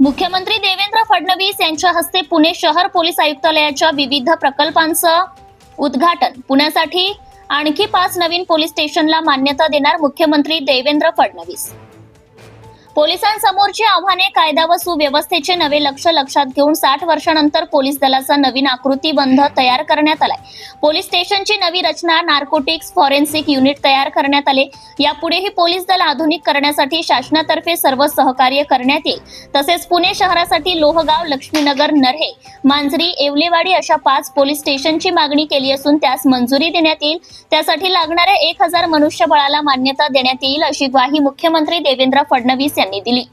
मुख्यमंत्री देवेंद्र फडणवीस यांच्या हस्ते पुणे शहर पोलीस आयुक्तालयाच्या विविध प्रकल्पांचं उद्घाटन. पुण्यासाठी आणखी पाच नवीन पोलीस स्टेशनला मान्यता देणार मुख्यमंत्री देवेंद्र फडणवीस. पोलिसांसमोरची आव्हाने कायदा व सुव्यवस्थेचे नवे लक्ष लक्षात घेऊन साठ वर्षानंतर पोलीस दलाचा नवीन आकृतीबंध तयार करण्यात आलाय. पोलीस स्टेशनची नवी रचना नार्कोटिक्स फॉरेन्सिक युनिट तयार करण्यात आले. यापुढेही पोलीस दल आधुनिक करण्यासाठी शासनातर्फे सर्व सहकार्य करण्यात येईल. तसेच पुणे शहरासाठी लोहगाव लक्ष्मीनगर नर्हे मांजरी येवलेवाडी अशा पाच पोलीस स्टेशनची मागणी केली असून त्यास मंजुरी देण्यात येईल. त्यासाठी लागणाऱ्या एक हजार मनुष्यबळाला मान्यता देण्यात येईल अशी ग्वाही मुख्यमंत्री देवेंद्र फडणवीस यांनी यांनी दिली.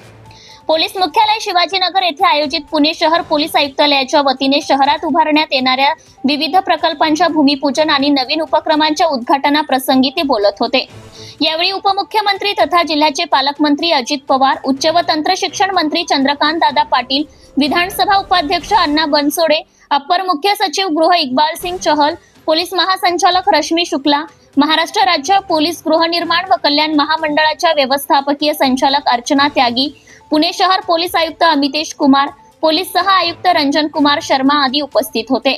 पोलीस मुख्यालय शिवाजीनगर येथे आयोजित पुणे शहर पोलीस आयुक्तालयाच्या वतीने शहरात उभारण्यात येणाऱ्या विविध प्रकल्पांच्या भूमिपूजन आणि नवीन उपक्रमांच्या उद्घाटनाप्रसंगी ते बोलत होते. यावेळी उपमुख्यमंत्री तथा जिल्ह्याचे पालकमंत्री अजित पवार उच्च व तंत्र शिक्षण मंत्री चंद्रकांत दादा पाटील विधानसभा उपाध्यक्ष अण्णा बनसोडे अपर मुख्य सचिव गृह इक्बाल सिंग चहल पोलीस महासंचालक रश्मी शुक्ला महाराष्ट्र राज्य पोलीस गृहनिर्माण व कल्याण महामंडळाच्या व्यवस्थापकीय संचालक अर्चना त्यागी पुणे शहर पोलीस आयुक्त अमितेश कुमार पोलीस सह आयुक्त रंजन कुमार शर्मा आदी उपस्थित होते.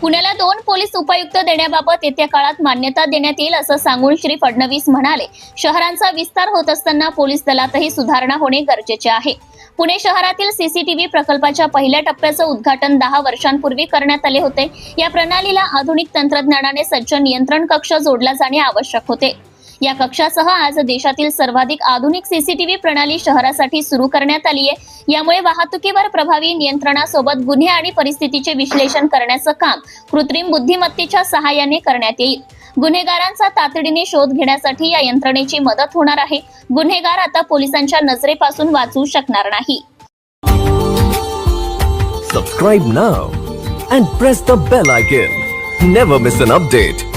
पुण्याला दोन पोलीस उपायुक्त देण्याबाबत येत्या काळात मान्यता देण्यात येईल असं सांगून श्री फडणवीस म्हणाले. शहरांचा विस्तार होत असताना पोलीस दलातही सुधारणा होणे गरजेचे आहे. पुणे शहरातील सीसीटीव्ही प्रकल्पाच्या पहिल्या टप्प्याचं उद्घाटन दहा वर्षांपूर्वी करण्यात आले होते. या प्रणालीला आधुनिक तंत्रज्ञानाने सज्ज नियंत्रण कक्ष जोडला जाणे आवश्यक होते. या कक्षासह आज देशातील सर्वाधिक आधुनिक सीसीटीव्ही प्रणाली शहरासाठी सुरू करण्यात आली आहे. यामुळे वाहतुकीवर प्रभावी नियंत्रणासोबत गुन्हे आणि परिस्थितीचे विश्लेषण करण्याचं काम कृत्रिम बुद्धिमत्तेच्या सहाय्याने करण्यात येईल. गुन्हेगारांचा तातडीने शोध घेण्यासाठी या यंत्रणेची मदत होणार आहे. गुन्हेगार आता पोलिसांच्या नजरेपासून वाचू शकणार नाही. Subscribe now and press the bell icon never miss an update